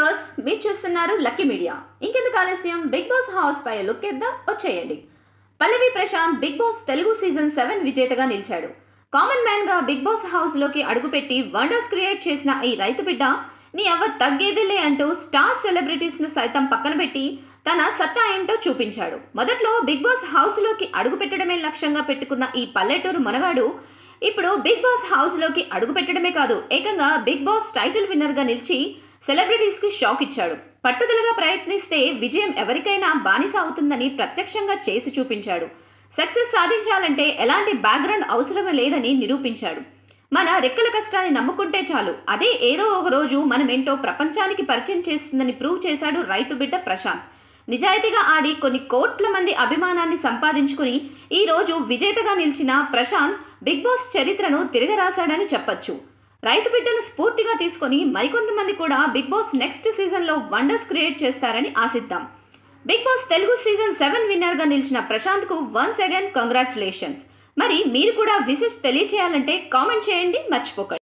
Viewers మీరు చూస్తున్నారు lucky media. ఇంకెందుకు ఆలస్యం? బిగ్ బాస్ హౌస్ పై లుక్ ఇద్దాం వచ్చేయండి. Pallavi Prashanth Bigg Boss Telugu season seven విజేతగా నిలిచాడు. కామన్ మ్యాన్గా బిగ్ బాస్ హౌస్లోకి అడుగుపెట్టి వండర్స్ క్రియేట్ చేసిన ఈ రైతు బిడ్డ నీ అవ్వ తగ్గేదిలే అంటూ స్టార్ సెలబ్రిటీస్ను సైతం పక్కన పెట్టి తన సత్తా ఏంటో చూపించాడు. మొదట్లో బిగ్ బాస్ హౌస్లోకి అడుగు పెట్టడమే లక్ష్యంగా పెట్టుకున్న ఈ పల్లెటూరు మనగాడు ఇప్పుడు బిగ్ బాస్ హౌస్లోకి అడుగు పెట్టడమే కాదు ఏకంగా బిగ్ బాస్ టైటిల్ విన్నర్గా నిలిచి సెలబ్రిటీస్కు షాక్ ఇచ్చాడు. పట్టుదలగా ప్రయత్నిస్తే విజయం ఎవరికైనా బానిస అవుతుందని ప్రత్యక్షంగా చేసి చూపించాడు. సక్సెస్ సాధించాలంటే ఎలాంటి బ్యాక్గ్రౌండ్ అవసరం లేదని నిరూపించాడు. మన రెక్కల కష్టాన్ని నమ్ముకుంటే చాలు. అదే ఏదో ఒక రోజు మనమేంటో ప్రపంచానికి పరిచయం చేస్తుందని ప్రూవ్ చేశాడు రైతు బిడ్డ ప్రశాంత్. నిజాయితీగా ఆడి కొన్ని కోట్ల మంది అభిమానాన్ని సంపాదించుకుని ఈరోజు విజేతగా నిలిచిన ప్రశాంత్ బిగ్ బాస్ చరిత్రను తిరగరాశాడని చెప్పొచ్చు. రైతు బిడ్డను స్ఫూర్తిగా తీసుకొని మరికొంతమంది కూడా బిగ్ బాస్ నెక్స్ట్ సీజన్లో వండర్స్ క్రియేట్ చేస్తారని ఆశిద్దాం. Bigg Boss Telugu season seven విన్నర్గా నిలిచిన ప్రశాంత్కు వన్స్ అగైన్ కంగ్రాచులేషన్స్. మరి మీరు కూడా విషెస్ తెలియచేయాలంటే కామెంట్ చేయండి మర్చిపోకండి.